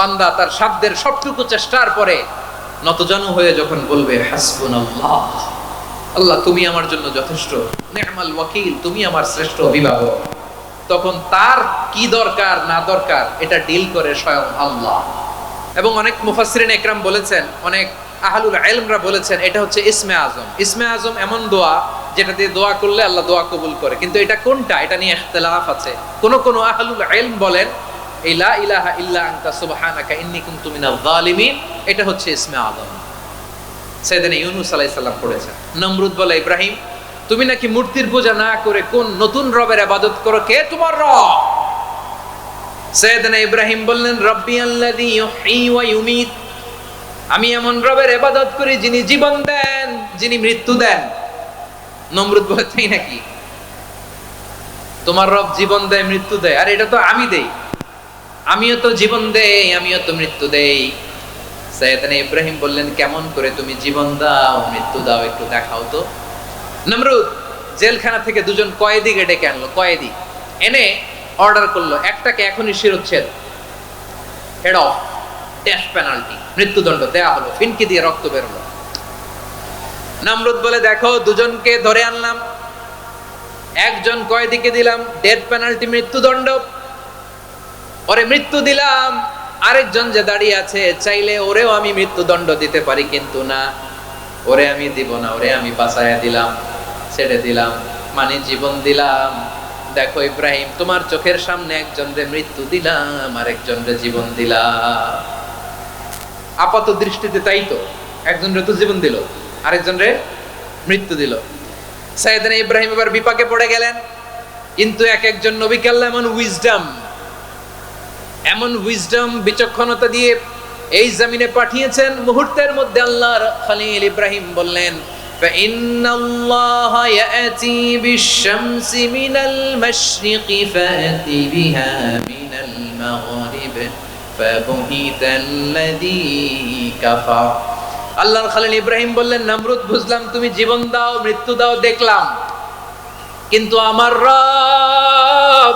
বান্দা তার সাধ্যের সবটুকু চেষ্টার পরে নতজানু হয়ে যখন বলবে হাসবুন আল্লাহ তুমি আমার জন্য যথেষ্ট। নেহমাল ওয়াকিল, তুমি আমার শ্রেষ্ঠ অভিভাবক। তখন তার কি দরকার, না দরকার, এটা ডিল করে স্বয়ং আল্লাহ। এবং অনেক মুফাসরিন একরাম বলেছেন, অনেক আহলুল আলমরা বলেছেন, এটা হচ্ছে ইসমে আজম। ইসমে আজম এমন দোয়া যেটা দিয়ে দোয়া করলে আল্লাহ দোয়া কবুল করে। কিন্তু এটা কোনটা? এটা নিয়ে ইখতিলাফ আছে। কোন কোন আহলুল ইলম বলেন এই লা ইলাহা ইল্লা আনতা সুবহানাকা ইন্নী কুনতু মিনাল জালিমিন এটা হচ্ছে ইসমে আজম সেদিন ইউনুস আলাইহিস সালাম পড়েছেন। নমরুদ বলে, ইব্রাহিম, তুমি নাকি মূর্তির পূজা না করে কোন নতুন রবের ইবাদত করো? কে তোমার রব? সৈয়দনা ইব্রাহিম বললেন, রব্বি আল্লাযী ইউহয়ী ওয়া ইউমীত। আমি এমন রবের ইবাদত করি যিনি জীবন দেন, যিনি মৃত্যু দেন। নমরুদ বলে, তাই নাকি? তোমার রব জীবন দেয়, মৃত্যু দেয়। আর, এটা তো আমি দেই। আমিও তো জীবন দেই, আমিও তো মৃত্যু দেই। সৈয়দনা ইব্রাহিম বললেন, কেমন করে তুমি জীবন দাও, মৃত্যু দাও, একটু দেখাও তো। নমরুদ জেলখানা থেকে দুজন কয়েদিকে ডেকে আনলো, কয়েদি। এনে অর্ডার করল, একটাকে এখনই শিরোচ্ছেদ। হেড অফ ড্যাশ পেনাল্টি মৃত্যুদণ্ড দেয়া হলো, ফিনকি দিয়ে রক্ত বেরোলো নমরুদ বলে, দেখো, দুজনকে ধরে আনলাম, একজন কয়েদিকে দিলাম ডেথ পেনাল্টি মৃত্যুদণ্ড। ওরে মৃত্যু দিলাম। আরেকজন যে দাঁড়িয়ে আছে, চাইলে ওরেও আমি মৃত্যুদণ্ড দিতে পারি, কিন্তু না। ওরে আমি দিব না, ওরে আমি বাঁচাইয়া দিলাম, ছেড়ে দিলাম মানে জীবন দিলাম। দেখো ইব্রাহিম, তোমার চোখের সামনে একজন রে মৃত্যু দিলাম আর একজন রে জীবন দিলাম। আপাত দৃষ্টিতে তাই তো, একজন রে তো জীবন দিল, আরেকজন রে মৃত্যু দিল। সাইয়েদনা ইব্রাহিম এবার বিপাকে পড়ে গেলেন, কিন্তু এক একজন নবীকে আল্লাহ এমন উইজডম এমন উইজডম বিচক্ষণতা দিয়ে এই জমিনে পাঠিয়েছেন মুহূর্তের মধ্যে আল্লাহর খলিল ইব্রাহিম বললেন فإن الله يأتي بالشمس من المشرق فأت بها من المغرب فبهت الذي كفر আল্লাহর খালিল ইব্রাহিম বললেন নমরুদ বুঝলাম তুমি জীবন দাও মৃত্যু দাও দেখলাম কিন্তু আমার রব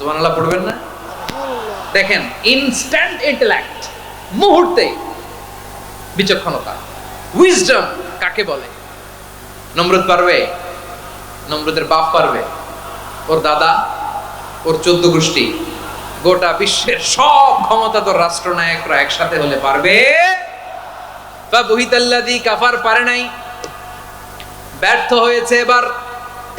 সুবহানাল্লাহ, পড়বেন না? দেখেন ইনস্ট্যান্ট ইন্টেলেক্ট মুহূর্তে বিচক্ষণতা উইজডম কাকে বলে? পারবে? বাপ পারবে? ওর দাদা, ওর চোদ্দ গোষ্ঠী, গোটা বিশ্বের সব ক্ষমতাধর রাষ্ট্রনায়করা একসাথে হলে পারবে। বা বহিতাল্লাদি কাফার পারে নাই। ব্যর্থ হয়েছে এবার।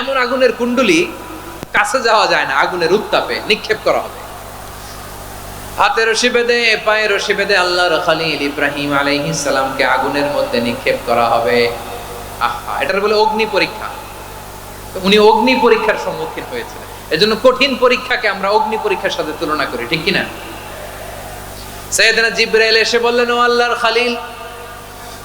এমন আগুনের কুণ্ডলি কাছে যাওয়া যায় না, আগুনের উত্তাপে নিক্ষেপ করা হবে। হাতের রশি বেঁধে পায়ের রশি বেঁধে আল্লাহর খালিল ইব্রাহিম আলাইহিস সালামকে আগুনের মধ্যে নিক্ষেপ করা হবে। আহা, এটার বলে অগ্নি পরীক্ষা। উনি অগ্নি পরীক্ষার সম্মুখীন হয়েছিলেন। এজন্য কঠিন পরীক্ষাকে আমরা অগ্নি পরীক্ষার সাথে তুলনা করি, ঠিক কিনা? সৈয়দনা জিব্রাইল এসে বললেন, ও আল্লাহর খালিল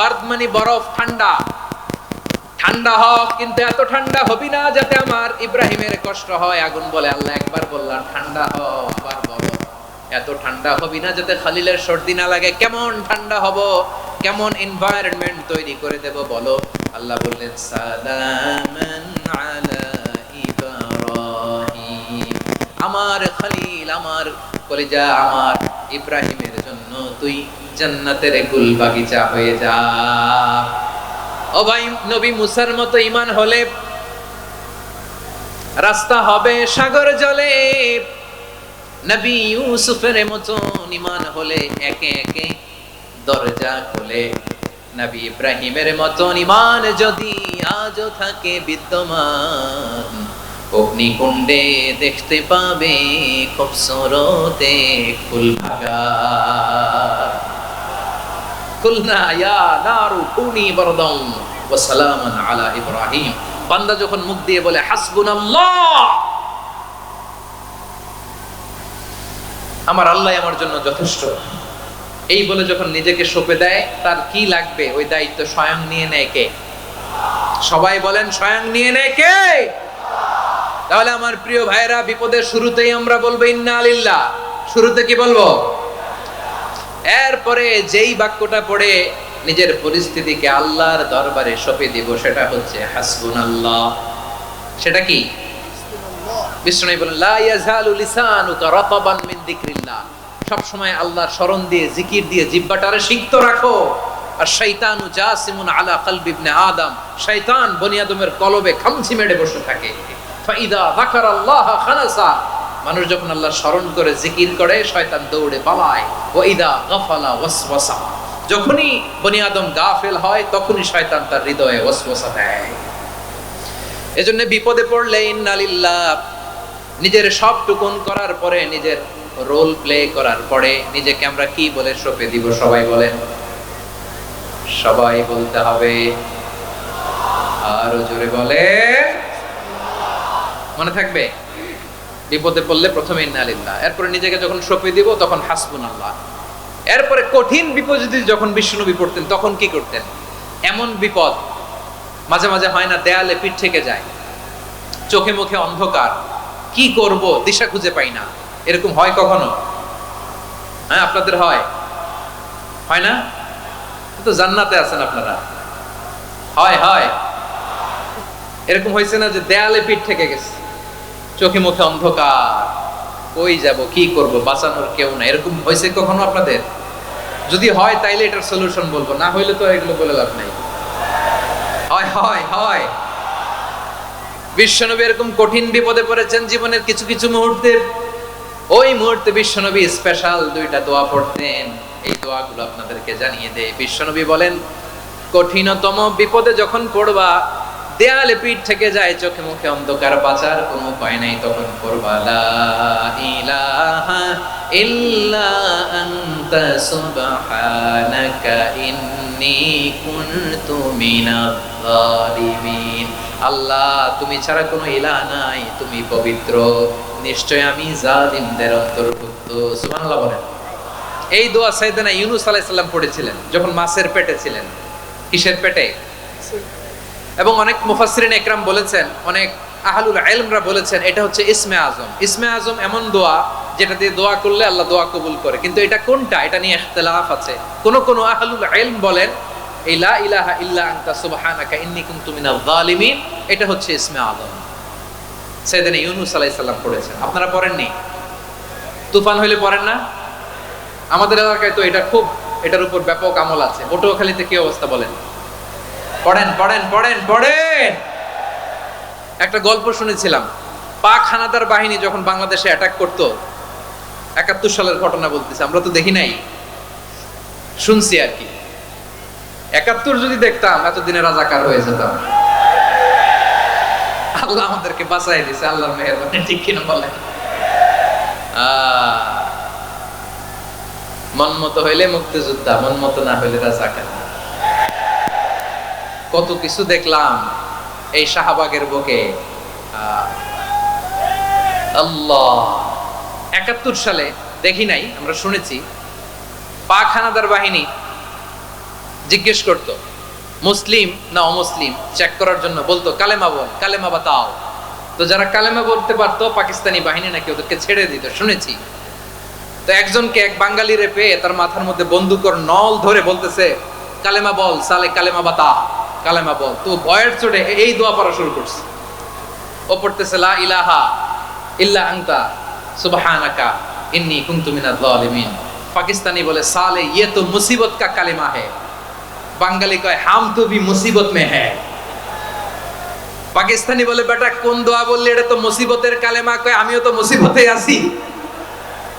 বার্দ মানে বরফ ঠান্ডা। ঠান্ডা হ কিন্তু এত ঠান্ডা হবি না যাতে আমার ইব্রাহিমের কষ্ট হয়। আগুন বলে আল্লাহ একবার বললাম, ঠান্ডা হ আবার বলো। এত ঠান্ডা হবি না যাতে খালিলের সর্দি না লাগে। কেমন ঠান্ডা হব? কেমন এনভায়রনমেন্ট তৈরি করে দেব বলো? আল্লাহ বললেন, সালামান আলা ইব্রাহিম। আমার খালিল, আমার কলিজা, আমার ইব্রাহিমের তুই জান্নাতের গুল বাগিচা হয়ে যা। ও ভাই, নবী মুসার মতো ইমান হলে রাস্তা হবে সাগর জলে। নবী ইউসুফের মতো ইমান হলে একে একে দরজা খুলে। নবী ইব্রাহিমের ইমান যদি আজও থাকে বিদ্যমান। অগ্নিকুণ্ডে দেখতে পাবে খুব সরতে হাসবুনাল্লাহ! আমার আল্লাহ আমার জন্য যথেষ্ট। এই বলে যখন নিজেকে সঁপে দেয়, তার কি লাগবে? ওই দায়িত্ব স্বয়ং নিয়ে নেয় কে? সবাই বলেন, স্বয়ং নিয়ে নেয় কে? তাহলে আমার প্রিয় ভাইরা বিপদের শুরুতেই আমরা বলব, ইন্না আলিল্লাহ শুরুতে কি বলব? এরপরে যেই বাক্যটা পড়ে নিজের পরিস্থিতিকে আল্লাহর দরবারে সঁপে দিব, সেটা হচ্ছে হাসবুন আল্লাহ সেটা কি? বিষ্ণু বলেন, লা ইয়াজালু লিসানুকা রাতাবান মিন যিকরিল্লাহ। সব সময় আল্লাহর স্মরণ দিয়ে, জিকির দিয়ে জিহ্বাটারে সিক্ত রাখো। আর শয়তানু জাসিমুন আলা আদম। বনি আদমের কলবে খামচি বসে থাকে। ফাইদা যাকারাল্লাহ খানাসা। মানুষ যখন আল্লাহ স্মরণ করে, জিকির করে, শয়তান দৌড়ে পালায়। ওয়া ইদা গাফালা ওয়াসওয়াসা। যখনই বনি আদম গাফেল হয়, তখনই শয়তান তার হৃদয়ে ওসওসা দেয়। এজন্য বিপদে পড়লে ইন্নালিল্লাহ নিজের সব টুকুন করার পরে নিজের রোল প্লে করার পরে নিজেকে আমরা কি বলে সঁপে দিব, সবাই বলেন। সবাই বলতে হবে। আরও জোরে বলে মনে থাকবে? বিপদে পড়লে প্রথমে ইন্নালিল্লাহ এরপরে নিজেকে যখন সঁপে দিব, তখন হাসবুন আল্লাহ এরপরে কঠিন বিপদ যদি যখন বিষ্ণুনবী পড়তেন, তখন কি করতেন? এমন বিপদ মাঝে মাঝে হয় না, দেয়ালে পিঠ থেকে যায়। চোখে মুখে অন্ধকার। কি করব? দিশা খুঁজে পাই না। এরকম হয় কখনো? হ্যাঁ আপনাদের হয়। হয় না? তো জান্নাতে আছেন আপনারা। হয় হয়। এরকম হয়েছে না যে দেয়ালে পিঠ থেকে গেছে। চোখে মুখে অন্ধকার। কই যাব, কি করব, বাঁচানোর কেউ না এরকম হয়েছে কখনো আপনাদের? যদি হয়, তাইলে এটার সলিউশন বলব। না হইলে তো এগুলো বলে লাভ নাই। হয় হয় হয়। বিশ্বনবী এরকম কঠিন বিপদে পড়েছেন জীবনের কিছু কিছু মুহূর্তে ওই মুহূর্তে বিশ্বনবী স্পেশাল দুইটা দোয়া পড়তেন। এই দোয়াগুলো আপনাদেরকে জানিয়ে দেয় বিশ্বনবী বলেন, কঠিনতম বিপদে যখন পড়বা, দেয়ালে পিঠ থেকে যায় চোখে মুখে অন্ধকার বাঁচার কোনো উপায় নাই তখন জালিমিন আল্লাহ, তুমি ছাড়া কোনো ইলাহ নাই, তুমি পবিত্র। নিশ্চয় আমি জালিমদের অন্তর্ভুক্ত। সুবহানাল্লাহ বলেন। এই দোয়া সাইয়েদনা ইউনুস আলাইহিস সালাম পড়েছিলেন, যখন মাছের পেটে ছিলেন। কিসের পেটে? এবং অনেক মুফাসসিরিন একরাম বলেছেন, অনেক আহলুল ইলমরা বলেছেন, এটা হচ্ছে ইসমে আজম। ইসমে আজম এমন দোয়া যেটা দিয়ে দোয়া করলে আল্লাহ দোয়া কবুল করে। কিন্তু এটা কোনটা? এটা নিয়ে ইখতিলাফ আছে। কোন কোন আহলুল ইলম বলেন, এই লা ইলাহা ইল্লা আনতা সুবহানাকা ইন্নী কুনতু মিনাল এটা হচ্ছে ইসমে আজম। সাইয়েদনা ইউনুস আলাইহিস সালাম পড়েছেন। আপনারা পড়েননি? তুফান হইলে পড়েন না? আমাদের এলাকায় তো এটা খুব, এটার উপর ব্যাপক আমল আছে। পটুয়াখালীতে কি অবস্থা বলেন? পড়েন পড়েন পড়েন পড়েন! একটা গল্প শুনেছিলাম। পাক হানাদার বাহিনী যখন বাংলাদেশে অ্যাটাক করতো, একাত্তর সালের ঘটনা বলতেছে, আমরা তো দেখি নাই। শুনছি আর কি। একাত্তর যদি দেখতাম, এতদিনে রাজাকার হয়ে যেতাম। আল্লাহ আমাদেরকে বাঁচাই দিছে আল্লাহর মেহরবানি, ঠিক কিনা বলেন? আহ মন মতো হইলে মুক্তিযোদ্ধা মন মতো না হইলে রাজাকার। কত কিছু দেখলাম এই শাহবাগের বুকে। একাত্তর সালে, দেখি নাই, আমরা শুনেছি পাক হানাদার বাহিনী জিজ্ঞেস করত, মুসলিম না অমুসলিম? চেক করার জন্য। বলতো, কালেমা বল, কালেমা বাতাও। তো যারা কালেমা বলতে পারতো, পাকিস্তানি বাহিনী নাকি ওদেরকে ছেড়ে দিত, শুনেছি। তো একজনকে এক বাঙালিরে পেয়ে তার মাথার মধ্যে বন্দুকর নল ধরে বলতেছে, কালেমা বল, সালে কালেমা বাতা, কালেমা বল। তো ভয়ের চোটে এই দোয়া পড়া শুরু করছে। ও পড়তেছে, লা ইলাহা ইল্লা আনতা, সুবহানাকা ইন্নী কুনতু মিনাজ জালিমিন পাকিস্তানি বলে, সালে ইয়ে তো মুসিবত কা কালেমা হে। বাঙালি কয়, হাম তো ভি মুসিবত মে হ্যায় পাকিস্তানি বলে, বেটা, কোন দোয়া বললে, এটা তো মুসিবতের কালেমা। কয়, আমিও তো মুসিবতে আছি।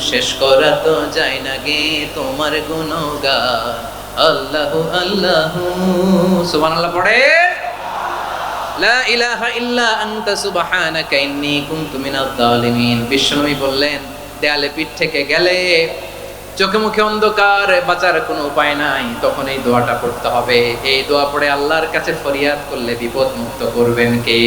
শেষ করা তো যায় না গে তোমার গুণগান। আল্লাহ আল্লাহ। সুবহানাল্লাহ পড়ে। লা ইলাহা ইল্লা আনতা সুবহানাকা ইন্নী কুনতু মিনাজ জালিমিন বিশ্বনবী বললেন, দেয়ালে পিঠ থেকে গেলে চোখে মুখে অন্ধকার, বাঁচার কোনো উপায় নাই। তখন এই দোয়াটা পড়তে হবে। এই দোয়া পড়ে আল্লাহর কাছে ফরিয়াদ করলে বিপদ মুক্ত করবেন কে?